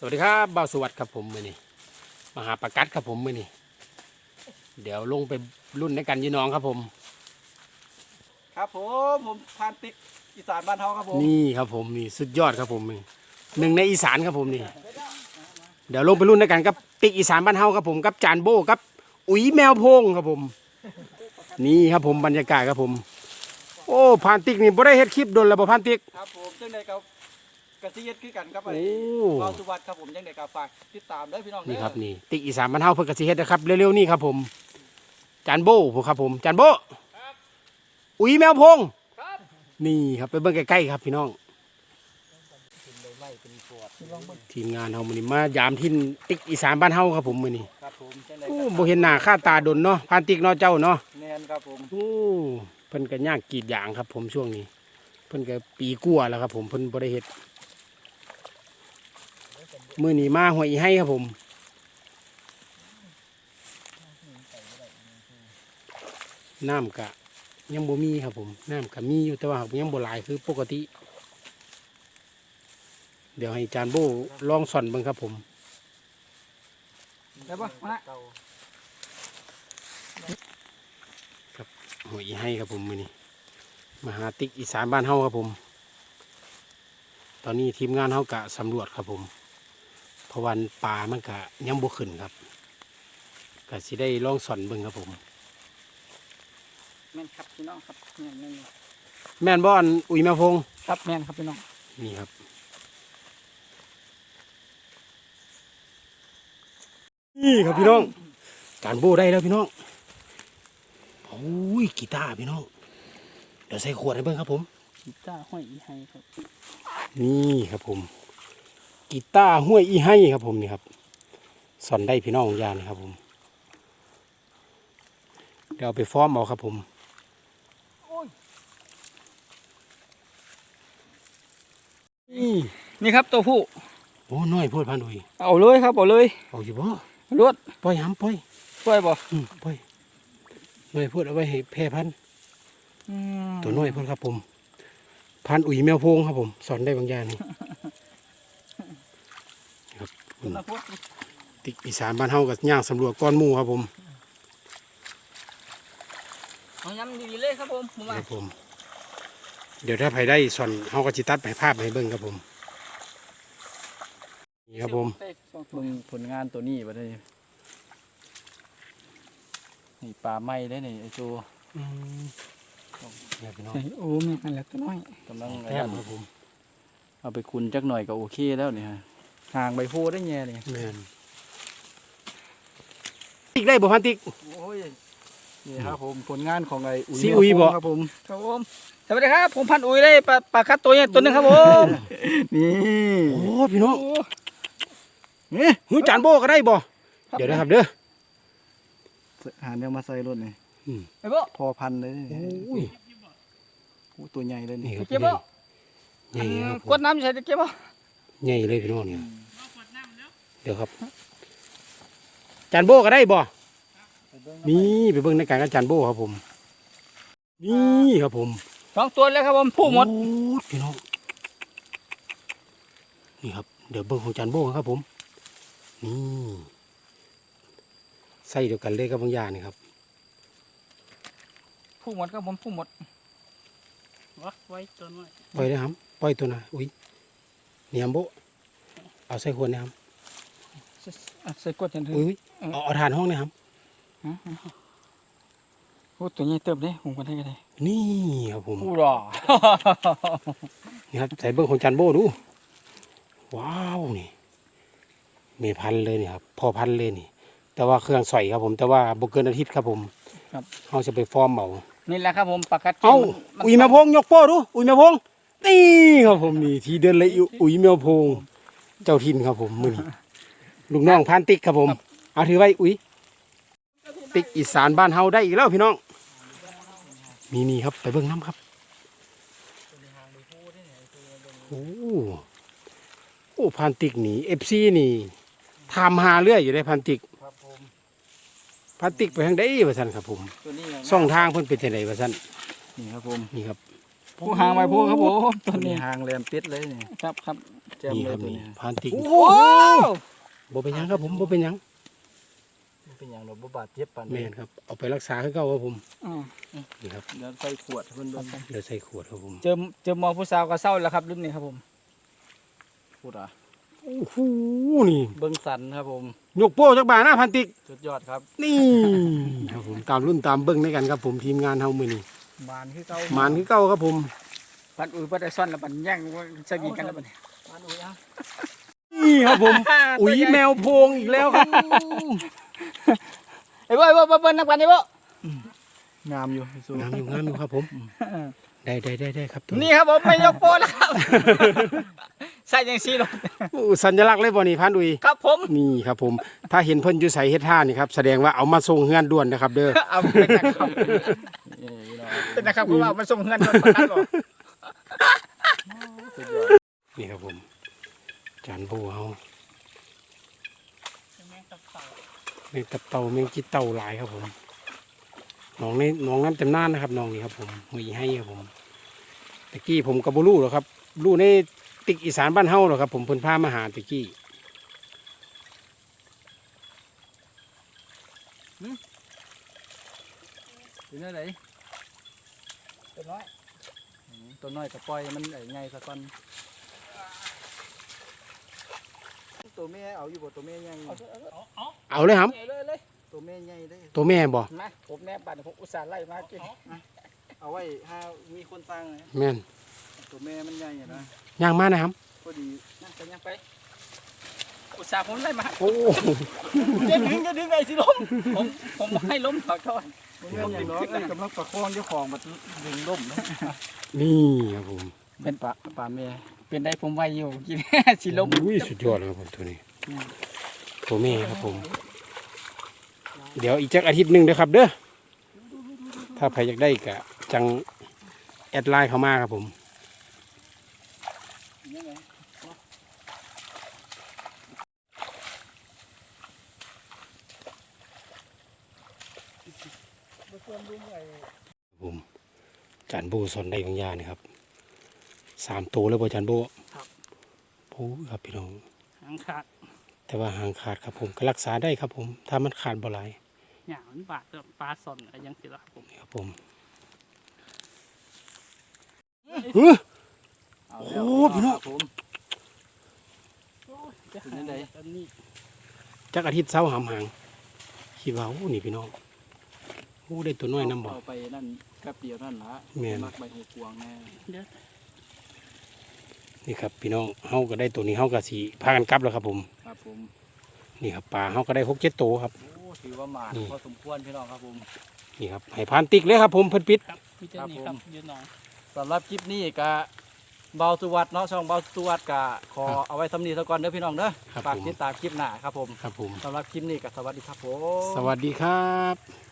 สวัสดีครับบ่าวสวัสดิ์ครับผมมือนี้มาหาประกัดครับผมมือนี้เดี๋ยวลงไปรุ่นในกันยี่น้องครับผม ครับผมผมพานติ๊กอีสานบ้านเฮาครับผมนี่ครับผมนี่สุดยอดครับผมนี่หนึ่งในอีสานครับผมนี่ เดี๋ยวลงไปรุ่นในกันกับติ๊กอีสานบ้านเฮาครับผมกับจานโบกับอุ๋ยแมวโพงครับผม นี่ครับผมบรรยากาศครับผม โอ้พานติ๊กนี่บ่ได้เฮ็ดคลิปโดนแล้วบ่พานติ๊กครับผมจังไดกับ กระซิเย็ดคือกันครับโอ้ไอ้วาวสุวัสดิ์ครับผมจังไดกับฝากติดตามเด้อพี่น้องนี่เด้อครับนี่ติ๊กอีสานบ้านเฮาเพิ่นก็สิเฮ็ดนะครับเร็วๆนี่ครับผมจานโบผมครับผมจานโบอุ๋ยแมวโพงครับนี่ครับไปเบิ่งใกล้ๆครับพี่น้องไล่เป็นขวดลองเบิ่งทีมงานเฮามื้อนี้มายามทินติ๊กอีสานบ้านเฮาครับผมมื้อนี้ครับผมจังไดโอ้กับบ่เห็นหน้าค่าตาดนเนาะพานติ๊กเนาะเจ้าเนาะแนนครับผมโอ้เพิ่นก็ยากกรีดยางครับผมช่วงนี้ เพิ่นก็ปีกลัวาแล้วครับผมเพิ่นบ่ได้เฮ็ด มื้อนี้มาห้วยอีให้ครับผมน้ำกะยังบ่มีครับผมน้ำกะมีอยู่แต่ว่ายังบ่หลายคือปกติ เดี๋ยวให้จานโบลองสอนเบิ่งครับผมได้ปะมาหวยให้ครับผมมือนี้มาหาติ๊กอีสานบ้านเฮาครับผม ตอนนี้ทีมงานเฮากะสำรวจครับผม เพราะวันป่ามันกะยังบ่ขึ้นครับกะสิได้ลองสอนเบิ่งครับผม แม่นครับพี่น้องครับแม่นแม่นแม่นบ่อนอุ๋ยแมวพงครับแม่นครับพี่น้องนี่ครับ นี่ครับพี่น้อง การโบได้แล้วพี่น้องโอ้ยกีตาร์พี่น้อง เดี๋ยวใส่ขวดให้เบิ่งครับผมกีตาร์ห้อยอีไฮครับ นี่ครับผม กีตาร์ห้วยอีให้ครับผมนี่ครับสอนได้พี่น้องยานะครับผม เดี๋ยวเอาไปฟ้อมเอาครับผมนี่นี่ครับตัวผู้โอ้น้อยโพูดพันดุยเอาเลยครับเอาเลยเอาอยู่บ่รวดปล่อยหำปล่อยช่วยบ่อืมปล่อยน้อยโพูดเอาไว้ให้แพร่พันธุ์ตัวน้อยโพูดครับผมพันธุ์อุ๋ยแมวโพงครับผม สอนได้บางอย่างนี่ครับ คุณละพุทธ ติกอีสานบ้านเฮากับย่างสำรวจก้อนหมูครับผมเอาย้ำดีๆเลยครับผมผมคว่ารับผม เดี๋ยวถ้าใครได้ส่วนเฮาก็จิตัดไปภาพให้เบิ่งครับผมนี่ครับผมมึงผลงานตัวนี้บ่ได้นี่ปลาไม้ได้นี่ไอ้ตัวอืมเนี่ยพี่น้องโอ้มีกันแล้วตัวน้อยกำลังแต้มครับผมเอาไปคุณจักหน่อยก็โอเคแล้วนี่ฮะ ห่างใบโพได้แง่นี่แม่นติ๊กได้บ่พันติ๊ก โอ้ยนี่ครับผมผลงานของไอ้อุ๋ยซีอุ๋ยบ่ ครับผมครับผมสวัสดีครับ ผมพันอุ๋ยได้ปลาปลาคัดตัวนี้ตัวหนึงครับผมนี่โอ้พี่น้องนี่หูจานโบก็ได้บ่เดี๋ยวนะครับเด้อ หาเนี่ยมาใส่รถนี่อืมไอ้บ่พอพันเลยนี่โอ้ยโอ้ตัวใหญ่เลยนี่นี่ครับเก็บบ่ใหญ่ครับผกดมน้ำใส่เก็บบ่ ใหญ่เลยพี่น้องเนี่ยเดี๋ยวครับจานโบก็ได้บ่นี่ไปเบิ่งในการกับจานโบครับผม นี่ครับผมสองตัวเลยครับผมผู้หมดโอ้ยพี่น้องนี่ครับ เดี๋ยวเบิ้งของจานโบ้ครับผม นี่ใส่เดียวกันเลยกับบางอย่างนี่ครับผู้หมดครับผมผู้หมดวักไว้ตัวน้อยปล่อยได้ครับปล่อยตัวนะอุ้ย นี่ครับโบเอาใส่ขวดนะครับอะใส่กดจังถึงอุ้ยเอาเอาทานห้องนะครับโอ้ตัวใหญ่เติบเด้ผมก็ได้ก็ได้นี่ครับผมผู้รอนี่ครับใส่เบิ้งของจานโบ้ดู ว้าวนี่เมพันธุ์เลยนี่ครับพอพันธุ์เลยนี่ แต่ว่าเครื่องใส่ครับผม แต่ว่าบกเกินอาทิตย์ครับผมครับเขาจะไปฟอร์มเอานี่แหละครับผมปลาคัดเอ้ามันอุ๋ยแมวพงยกโป้ดูอุ๋ยแมวพง นี่ครับผมนี่ทีเดินเลยอุอุ๋ยแมวพงเจ้าทินครับผมมือนี้ลูกน้องพานติ๊กครับผม เอาถือไว้อุ๋ยติ๊กอีสานบ้านเฮาได้อีกแล้วพี่น้องมีนี่ครับไปเบิ่งน้ำครับโอ้โอ้พานติ๊กนี่เอฟซีนี่ทำหาเรื่อยอยู่ได้พานติ๊กครับผมพานติ๊กไปทางใดวะท่านครับผมตัวนี้ส่องทางเพิ่นเป็นจังไดวะท่านนี่ครับผมนี่ครับ ผู้หางไว้ผู้ครับผมตัวนี้หางแหลมปิดเลยนี่ครับครับแจ่มนี่เลคยรับตัวนี่นี้พานติ๊กโอ้โหบ่เป็นหยังครับผมบ่เป็นหยังมันเป็นอย่างเราบ่บาดเจ็บปานแม่นี้นครับเอาไปรักษาคือเก่าครับผมอืมนี่ครับเดี๋ยวใส่ขวดเพิ่นเบิ่งเดี๋ยวใส่ขวดครับผมเจอเจอหมอผู้สาวก็เศร้าแล้วครับรุ่นนี้ครับผมพูดอะโอ้โหนี่เบิ่งสันครับผม ยกโป้จักบาทนะพันติ๊กสุดยอดครับนี่ ครับผมตามรุ่นตามเบิ้งด้วยกันครับผมทีมงานเฮามื้อนี้ มานคือเก่าหมานคือเก่าครับผมปันอุ้ยปันได้ซ่อนแล้วปันแย่งใส่บีกันแล้วปันปันอุ้ยอะนี่ครับผม อุ๋ยแมวโพงอีกแล้วครับไอ้บ่ไอ้บ่เบิ่งนักปันไอ้บ่งามอยู่สู้งามอยู่งามอยู่ครับผม ได้ได้ได้ได้ครับตัวนี่ครับผมไม่ยกโปนนะครับใส่ยังซี่ลงโอ้สัญลักษณ์เลยบ่นี่พันอุ๋ยครับผมนี่ครับผม ถ้าเห็นเพิ่นอยู่ใส่เฮ็ดท่านี่ครับแสดงว่าเอามาส่งเฮือนด่วนนะครับ เด้อเอาเป็นนะครับเป็ นนะครับเพราะว่ามันส่งเงินโดนประกันหรอนี่ครับผมจานโบเฮาแมงตับเต่าแมงจิตเต่าหลายครับผมน้องในน้องน้ำเต็มน่านนะครับน้องนี่ครับผมมีให้ครับผมตะกี้ผมกับบูรู้หรอกครับรู้ในติ๊กอีสานบ้านเฮาหรอกครับ ผมเพิ่นพามาหาตะกี้เป็นอะไร ตัวน้อยตัวน้อยกับปล่อยมันไอ้ไงสักก่อนตัวแม่เอาอยู่บ่ตัวแม่ใหญ่เอาเลยครับ เลยเลยตัวแม่ใหญ่เลยตัวแม่บ่มาผมแม่ปั่นผมอุตส่าห์ไล่มากินเอาไว้ถ้ามีคนตั้งนะแม่นตัวแม่มันใหญ่นะย่างมานะครับ พอดีนั่งไปยังไป อุตส่าห์ผมไล่มาโอ้ จะดึงจะดึงไงสิล้มผมผมให้ล้มขอโทษ ผมเป็นอย่างน้อยกำลังประคองเจ้าของมาดึงล้มนะนี่ครับผมเป็นปลาปลาแม่เป็นได้ผมไวอยู่กิน สิล้มอุ้ยสุดยอดเลยครับผมตัวนี้ตัวแม่ครับผม เดี๋ยวอีกจักอาทิตย์หนึ่งเด้อครับ เด้อถ้าใครอยากได้ก็จังแอดไลน์เข้ามาครับผม ยังไง ผมจานโบสอนได้ของยานี่ครับสามตัวแล้วบ่จานโบครับโอ้ยครับพี่น้องหางขาด แต่ว่าหางขาดครับผมก็รักษาได้ครับผม ถ้ามันขาดบ่หลายหยางมันบาดปลาสอนอะไรยังสิละครับผมนี่ครับผมเฮ้ยโอ้โหพี่น้องผมเป็นยังไงอันนี้จักอาทิตย์เช้าหามหางคิดว่าโอ้นี่พี่น้อง โอ้ได้ตัวน้อยน้ำบ่ เอาไปนั่นแป๊บเดียวนั่นละแม่น มักใบหูกวางแน่นี่ครับพี่น้องเฮาก็ได้ตัวนี้เฮาก็สิพากันกลับแล้วครับผม ครับผมนี่ครับปลาเฮาก็ได้หกเจ็ดตัวครับ โอ้ถือว่าหมาดนี่ พอสมควรพี่น้องครับผม นี่ครับให้พานติ๊กเลยครับผมเพิ่นปิด ครับพี่เจนี่ครับยืนน้องสำหรับคลิปนี้ก็เบาสุวัดเนาะช่องเบาสุวัดก็ขอเอาไว้ทำนี้ซะก่อนเด้อพี่น้องเด้อครับฝากผม ติดตามคลิปหน้าครับผมครับผม สำหรับคลิปนี้ก็สวัสดีครับผม สวัสดีครับ